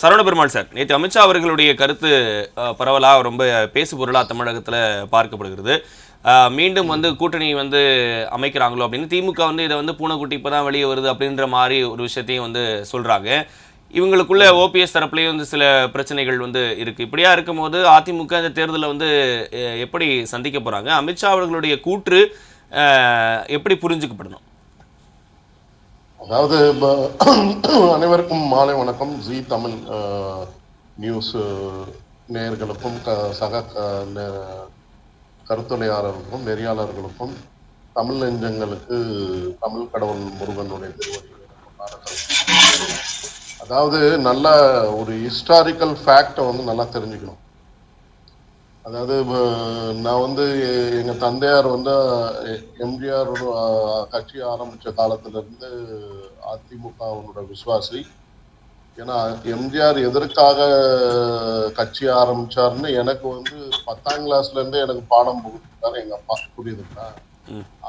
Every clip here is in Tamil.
சரவண பெருமாள் சார். நேற்று அமித்ஷா அவர்களுடைய கருத்து பரவலாக ரொம்ப பேசு பொருளாக தமிழகத்தில் பார்க்கப்படுகிறது. மீண்டும் வந்து கூட்டணி வந்து அமைக்கிறாங்களோ அப்படின்னு திமுக வந்து இதை வந்து பூனைக்குட்டி இப்போ தான் வெளியே வருது அப்படின்ற மாதிரி ஒரு விஷயத்தையும் வந்து சொல்கிறாங்க இவங்களுக்குள்ள ஓபிஎஸ் தரப்புலேயும் வந்து சில பிரச்சனைகள் வந்து இருக்குது இப்படியா இருக்கும்போது அதிமுக இந்த தேர்தலில் வந்து எப்படி சந்திக்க போகிறாங்க அமித்ஷா அவர்களுடைய கூற்று எப்படி புரிஞ்சுக்கப்படணும்? அதாவது அனைவருக்கும் மாலை வணக்கம். ஜி தமிழ் நியூஸ் நேயர்களுக்கும் க- சக க- நே- கருத்துரையாளர்களுக்கும் நெறியாளர்களுக்கும் தமிழ் நெஞ்சங்களுக்கு தமிழ் கடவுள் முருகனுடைய அதாவது நல்ல ஒரு ஹிஸ்டாரிக்கல் ஃபேக்டை வந்து நல்லா தெரிஞ்சுக்கணும். அதாவது நான் வந்து எங்க தந்தையார் வந்து எம்ஜிஆர் கட்சி ஆரம்பிச்ச காலத்துல இருந்து அதிமுகவோட விசுவாசி. ஏன்னா எம்ஜிஆர் எதற்காக கட்சி ஆரம்பிச்சாருன்னு எனக்கு வந்து பத்தாம் கிளாஸ்ல இருந்தே எனக்கு பாடம் புகுத்தாரு எங்க அப்பா. புரியுதுங்களா.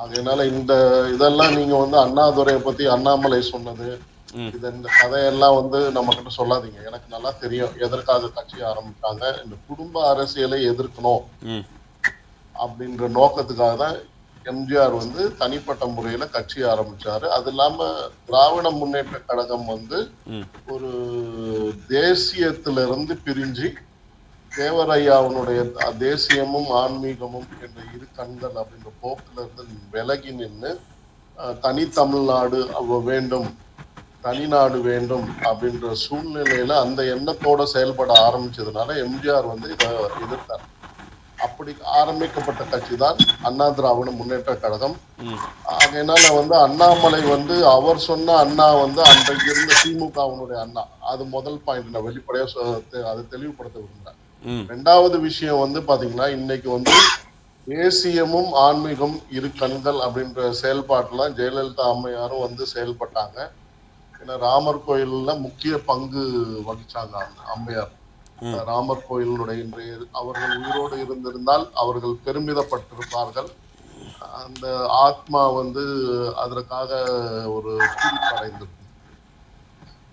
அதனால இந்த இதெல்லாம் நீங்க வந்து அண்ணாதுரையை பத்தி அண்ணாமலை சொன்னது இந்த கதையெல்லாம் வந்து நம்ம கிட்ட சொல்லாதீங்க. எனக்கு நல்லா தெரியும். எதற்காக கட்சி ஆரம்பிச்சாங்க இந்த குடும்ப அரசியலை எதிர்க்கணும் அப்படின்ற நோக்கத்துக்காக தான் எம்ஜிஆர் வந்து தனிப்பட்ட முறையில கட்சி ஆரம்பிச்சாரு. அது இல்லாம திராவிட முன்னேற்ற கழகம் வந்து ஒரு தேசியத்திலிருந்து பிரிஞ்சு தேவரையாவுடைய தேசியமும் ஆன்மீகமும் என்ற இரு கண்கள் அப்படின்ற போக்குல இருந்து விலகி நின்று தனி தமிழ்நாடு வேண்டும் தனிநாடு வேண்டும் அப்படின்ற சூழ்நிலையில அந்த எண்ணத்தோட செயல்பட ஆரம்பிச்சதுனால எம்ஜிஆர் வந்து இதை எதிர்த்தார். அப்படி ஆரம்பிக்கப்பட்ட கட்சி தான் அண்ணா திராவிட முன்னேற்ற கழகம். அதனால வந்து அண்ணாமலை வந்து அவர் சொன்ன அண்ணா வந்து அன்றைக்கு இருந்த திமுகவினுடைய அண்ணா. அது முதல் பாயிண்ட். நான் வெளிப்படையா அதை தெளிவுபடுத்த விரும்புறேன். ரெண்டாவது விஷயம் வந்து பாத்தீங்கன்னா இன்னைக்கு வந்து தேசியமும் ஆன்மீகம் இரு கண்கள் அப்படின்ற செயல்பாட்டுல ஜெயலலிதா அம்மையாரும் வந்து செயல்பட்டாங்க. ஏன்னா ராமர் கோயில்ல முக்கிய பங்கு வகிச்சாங்க அம்மையார். ராமர் கோயிலுடைய இன்றைய அவர்கள் உயிரோடு இருந்திருந்தால் அவர்கள் பெருமிதப்பட்டிருப்பார்கள். அந்த ஆத்மா வந்து அதற்காக ஒரு குறிப்படைந்திருக்கும்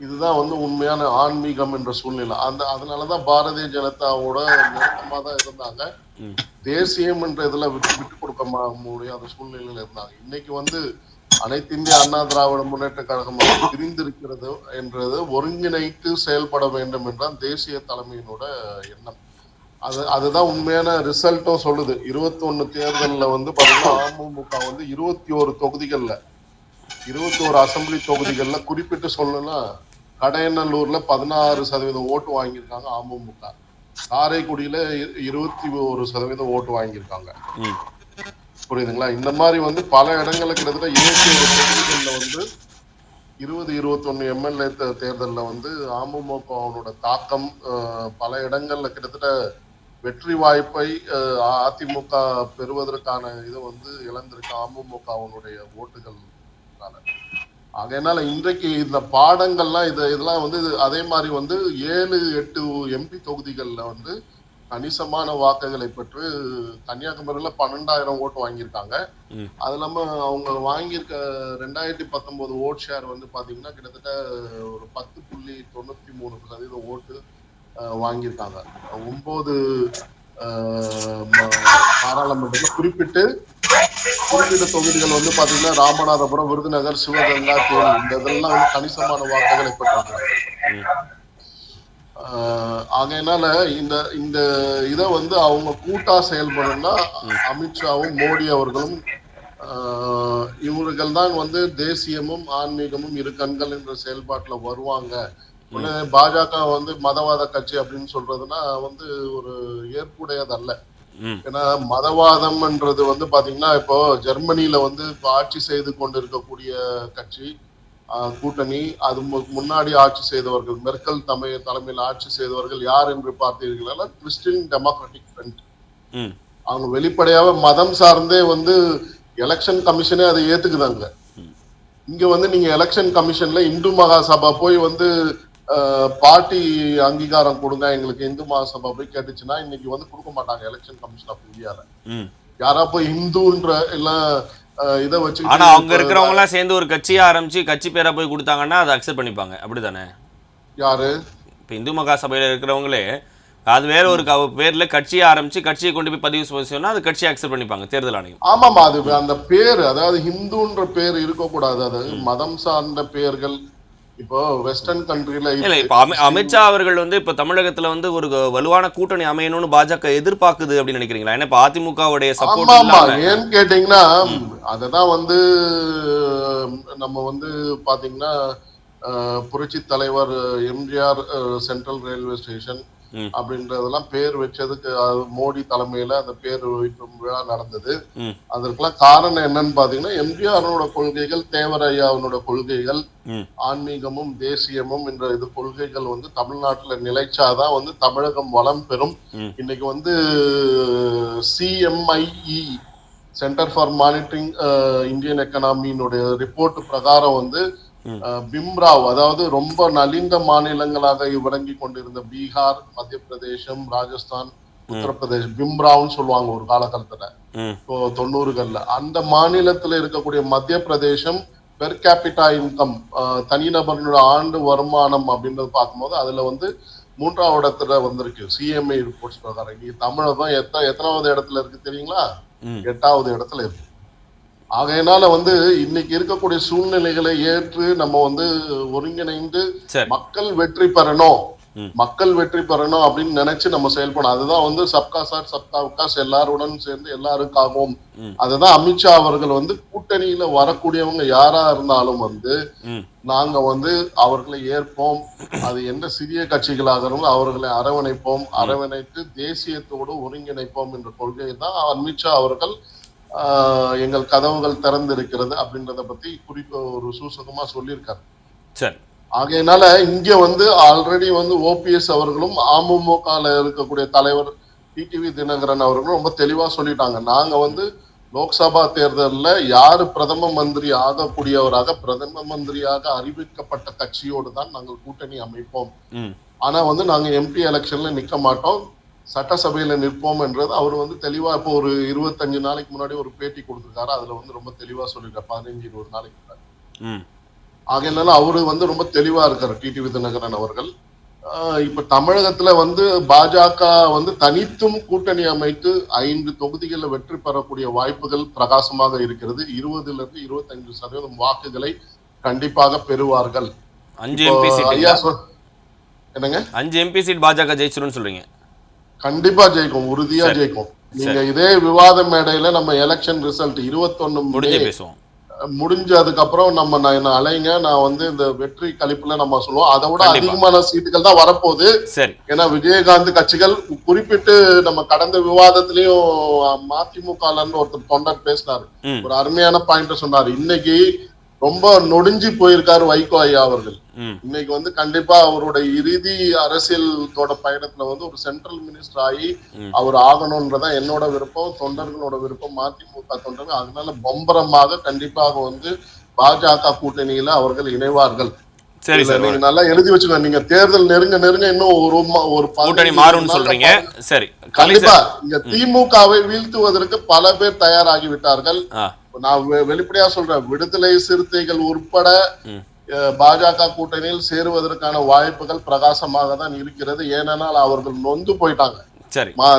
இதுதான் வந்து உண்மையான ஆன்மீகம் என்ற சூழ்நிலை. அந்த அதனாலதான் பாரதிய ஜனதாவோட நெருக்கமா தான் இருந்தாங்க. தேசியம் என்ற இதுல விட்டு விட்டு கொடுக்க முடியாத சூழ்நிலையில இருந்தாங்க. இன்னைக்கு வந்து அனைத்து இந்திய அண்ணா திராவிட முன்னேற்ற கழகம் வந்து பிரிந்திருக்கிறது என்றது ஒருங்கிணைத்து செயல்பட வேண்டும் என்றால் தேசிய தலைமையினோட எண்ணம். அது அதுதான் உண்மையான ரிசல்ட்டும் சொல்லுது. இருபத்தி ஒண்ணு தேர்தலில் வந்து பார்த்தீங்கன்னா அமமுக வந்து இருபத்தி ஒரு தொகுதிகளில் இருபத்தி ஒரு அசெம்பிளி தொகுதிகளில் குறிப்பிட்டு சொல்லணும்னா கடையநல்லூர்ல பதினாறு சதவீதம் ஓட்டு வாங்கியிருக்காங்க அமமுக காரைக்குடியில இருபத்தி ஒரு சதவீதம் ஓட்டு வாங்கியிருக்காங்க. புரியுதுங்களா? இந்த மாதிரி வந்து பல இடங்களில் கிட்டத்தட்ட இருபத்தி ஒரு தொகுதிகளில் வந்து இருபது இருபத்தொன்னு எம்எல்ஏ தேர்தலில் வந்து அமமுகவோட தாக்கம் பல இடங்களில் கிட்டத்தட்ட வெற்றி வாய்ப்பை அதிமுக பெறுவதற்கான இதை வந்து இழந்திருக்கு அமமுகவினுடைய ஓட்டுகள் அதனால இன்றைக்கு இந்த பாடங்கள்லாம் இது இதெல்லாம் வந்து இது அதே மாதிரி வந்து ஏழு எட்டு எம்பி தொகுதிகளில் வந்து கணிசமான வாக்குகளை பெற்று கன்னியாகுமரியில பன்னெண்டாயிரம் ஓட்டு வாங்கியிருக்காங்க. அது இல்லாம அவங்க வாங்கியிருக்க ரெண்டாயிரத்தி பத்தொன்பது ஓட் ஷேர் வந்து பாத்தீங்கன்னா கிட்டத்தட்ட ஒரு பத்து புள்ளி தொண்ணூத்தி மூணு சதவீதம் ஓட்டு வாங்கியிருக்காங்க. ஒன்பது பாராளுமன்றத்துல குறிப்பிட்டு குறிப்பிட்ட தொகுதிகள் வந்து பாத்தீங்கன்னா ராமநாதபுரம் விருதுநகர் சிவகங்கா தேனி இந்த இதெல்லாம் வந்து கணிசமான வாக்குகளை பெற்றிருக்காங்க ஆஹ் ஆகையினால இந்த இந்த இதை வந்து அவங்க கூட்டா செயல்படணும்னா அமித்ஷாவும் மோடி அவர்களும் இவர்கள் தான் வந்து தேசியமும் ஆன்மீகமும் இரு கண்கள் என்ற செயல்பாட்டுல வருவாங்க. பாஜக வந்து மதவாத கட்சி அப்படின்னு சொல்றதுன்னா வந்து ஒரு ஏற்புடையதல்ல. ஏன்னா மதவாதம்ன்றது வந்து பாத்தீங்கன்னா இப்போ ஜெர்மனில வந்து இப்போ ஆட்சி செய்து கொண்டிருக்கக்கூடிய கட்சி கூட்டணி அது முன்னாடி ஆட்சி செய்தவர்கள் மெர்க்கல் தமை தலைமையில் ஆட்சி செய்தவர்கள் யார் என்று பார்த்தீர்கள் கிறிஸ்டின் டெமோக்ராட்டிக் ஃப்ரண்ட். அவங்க வெளிப்படையாக மதம் சார்ந்தே வந்து எலெக்ஷன் கமிஷனே அதை ஏத்துக்குதாங்க. இங்க வந்து நீங்க எலெக்ஷன் கமிஷன்ல இந்து மகாசபா போய் வந்து பார்ட்டி அங்கீகாரம் கொடுங்க எங்களுக்கு இந்து மகாசபா போய் கேட்டுச்சுன்னா இன்னைக்கு வந்து கொடுக்க மாட்டாங்க எலெக்ஷன் கமிஷன் ஆஃப் இந்தியால. யாரா போய் இந்துன்ற எல்லாம் இதை வச்சு ஆனா அவங்க இருக்கிறவங்க எல்லாம் சேர்ந்து ஒரு கட்சியை ஆரம்பிச்சு கட்சி பேரா போய் கொடுத்தாங்கன்னா அதை அக்செப்ட் பண்ணிப்பாங்க. அப்படிதானே யாரு? இப்போ இந்து மகா சபையில் இருக்கிறவங்களே அது வேற ஒரு பேர்ல கட்சியை ஆரம்பிச்சு கட்சியை கொண்டு போய் பதிவு சொன்னா அது கட்சியை அக்செப்ட் பண்ணிப்பாங்க தேர்தல் ஆணையம். ஆமாமா அது அந்த பேர் அதாவது ஹிந்துன்ற பேர் இருக்கக்கூடாது. அதாவது மதம் சார்ந்த பெயர்கள் இப்போ வெஸ்டர்ன் கண்ட்ரில இல்ல இப்ப அமி- அமித்ஷா அவர்கள் வந்து இப்ப தமிழகத்துல வந்து ஒரு வலுவான கூட்டணி அமையணும்னு பாஜக எதிர்பார்க்குது அப்படின்னு நினைக்கிறீங்களா? ஏன்னா இப்ப அதிமுகவுடைய சப்போர்ட் இல்லாம. ஏன்னு கேட்டீங்கன்னா அததான் வந்து நம்ம வந்து பாத்தீங்கன்னா புரட்சி தலைவர் எம்ஜிஆர் சென்ட்ரல் ரயில்வே ஸ்டேஷன். அப்படின்றதெல்லாம் பேர் வச்சதுக்கு மோடி தலைமையில அந்த பேர் வைக்கும் விழா நடந்தது. அதற்கெல்லாம் காரணம் என்னன்னு பாத்தீங்கன்னா எம்ஜிஆரோட கொள்கைகள் தேவரையாவினோட கொள்கைகள். ஆன்மீகமும் தேசியமும் என்ற இது கொள்கைகள் வந்து தமிழ்நாட்டுல நிலைச்சாதான் வந்து தமிழகம் வளம் பெறும். இன்னைக்கு வந்து CMIE centre for monitoring Indian எக்கனாமியினுடைய report பிரகாரம் வந்து பிம்ராவ் அதாவது ரொம்ப நலிந்த மாநிலங்களாக விளங்கி கொண்டிருந்த பீகார் மத்திய பிரதேசம் ராஜஸ்தான் உத்தரப்பிரதேஷ் பிம்ராவ்னு சொல்லுவாங்க ஒரு காலகட்டத்துல. இப்போ தொண்ணூறுகள்ல. அந்த மாநிலத்துல இருக்கக்கூடிய மத்திய பிரதேசம் பெர் கேபிட்டா இன்கம் தனிநபர்களோட ஆண்டு வருமானம் அப்படின்றது பார்க்கும்போது அதுல வந்து மூன்றாவது இடத்துல வந்திருக்கு. சிஎம்ஐ ரிப்போர்ட்ஸ் பிரகாரம். தமிழகம் எத்த எத்தனாவது இடத்துல இருக்கு தெரியுங்களா? எட்டாவது இடத்துல இருக்கு. ஆகையினால வந்து இன்னைக்கு இருக்கக்கூடிய சூழ்நிலைகளை ஏற்று நம்ம வந்து ஒருங்கிணைந்து மக்கள் வெற்றி பெறணும். மக்கள் வெற்றி பெறணும் அப்படின்னு நினைச்சு நம்ம செயல்படணும். அதுதான் வந்து சப்கா சார் சப்கா விகாஸ் எல்லாருடன் சேர்ந்து எல்லாருக்காகவும். அதுதான் அமித்ஷா அவர்கள் வந்து கூட்டணியில வரக்கூடியவங்க யாரா இருந்தாலும் வந்து நாங்க வந்து அவர்களை ஏற்போம். அது எந்த சிறிய கட்சிகளாக இருந்தாலும் அவர்களை அரவணைப்போம். அரவணைத்து தேசியத்தோடு ஒருங்கிணைப்போம் என்ற கொள்கையை தான் அமித்ஷா அவர்கள் எங்கள் கதவுகள் திறந்திருக்கிறது அப்படின்றத பத்தி குறிப்பா ஒரு சூசகமா சொல்லியிருக்காரு. சரி. ஆகையினால இங்க வந்து ஆல்ரெடி வந்து ஓபிஎஸ் அவர்களும் அமமுகல இருக்கக்கூடிய தலைவர் டிடிவி தினகரன் அவர்களும் ரொம்ப தெளிவா சொல்லிட்டாங்க. நாங்க வந்து லோக்சபா தேர்தல்ல யாரு பிரதம மந்திரி ஆகக்கூடியவராக பிரதம மந்திரியாக அறிவிக்கப்பட்ட கட்சியோடு தான் நாங்கள் கூட்டணி அமைப்போம். ஆனா வந்து நாங்க எம்பி எலெக்ஷன்ல நிக்க மாட்டோம். சட்டசபையில நிற்போம் என்றது அவர் வந்து தெளிவா இப்போ ஒரு இருபத்தஞ்சு நாளைக்கு முன்னாடி ஒரு பேட்டி கொடுத்திருக்காரு. அதுல வந்து ரொம்ப தெளிவா சொல்லிட்டார் பதினஞ்சு இருபது நாளைக்கு முன்னாடி. ம். ஆகையினால அவரு வந்து ரொம்ப தெளிவா இருக்காரு டிடிவி தினகரன் அவர்கள். இப்ப தமிழகத்துல வந்து பாஜக வந்து தனித்தும் கூட்டணி அமைத்து ஐந்து தொகுதிகளில் வெற்றி பெறக்கூடிய வாய்ப்புகள் பிரகாசமாக இருக்கிறது. இருபதுல இருந்து இருபத்தைந்து சதவீதம் வாக்குகளை கண்டிப்பாக பெறுவார்கள். என்னங்க? அஞ்சு எம்பி சீட் பாஜக ஜெயிச்சிரும்னு சொல்றீங்க. கண்டிப்பா ஜெயிக்கும் உறுதியா. ஜெயிக்கும். நீங்க இதே விவாத மேடையில நம்ம எலெக்ஷன் ரிசல்ட் இருபத்தொன்னு முடிஞ்சே பேசுவோம். முடிஞ்சதுக்கு அப்புறம் நம்ம நான் என்ன அலைங்க நான் வந்து இந்த வெற்றி கழிப்புல நம்ம சொல்லுவோம். அதை விட. அதிகமான சீட்டுகள் தான் வரப்போகுது. ஏன்னா விஜயகாந்த் கட்சிகள் குறிப்பிட்டு நம்ம கடந்த விவாதத்திலையும் இருந்து ஒருத்தர் தொண்டர் பேசினாரு. ஒரு அருமையான பாயிண்ட் சொன்னாரு. இன்னைக்கு ரொம்ப நொடிஞ்சு போயிருக்காரு வைகோ ஐயா அவர்கள். இன்னைக்கு வந்து கண்டிப்பா அவருடைய இறுதி அரசியலோட பயணத்துல வந்து ஒரு சென்ட்ரல் மினிஸ்டர் ஆகி. அவர் ஆகணும்ன்றதான் என்னோட விருப்பம் தொண்டர்களோட விருப்பம் மதிமுக தொண்டர்கள். அதனால பம்பரமாக கண்டிப்பாக வந்து பாஜக கூட்டணியில அவர்கள் இணைவார்கள். சரி சார் நீங்க நல்லா எழுதி வச்சுக்கோங்க. நீங்க தேர்தல் நெருங்க நெருங்க இன்னும் ஒரு ஒரு கூட்டணி மாறும்னு சொல்றீங்க. சரி கண்டிப்பா இங்க திமுகவை வீழ்த்துவதற்கு பல பேர் தயாராகி விட்டார்கள். நான் வெளிப்படையா சொல்றேன். விடுதலை சிறுத்தைகள் உட்பட பாஜக கூட்டணியில் சேருவதற்கான வாய்ப்புகள் பிரகாசமாக தான் இருக்கிறது. ஏனென்றால் அவர்கள் நொந்து போயிட்டாங்க.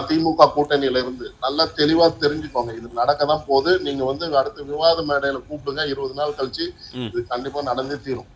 திமுக கூட்டணியில இருந்து நல்லா தெளிவா தெரிஞ்சுக்கோங்க. இது நடக்க தான் போகுது. நீங்க வந்து அடுத்த விவாத மேடையில கூப்பிடுங்க. இருபது நாள் கழிச்சு. இது கண்டிப்பா நடந்தே தீரும்.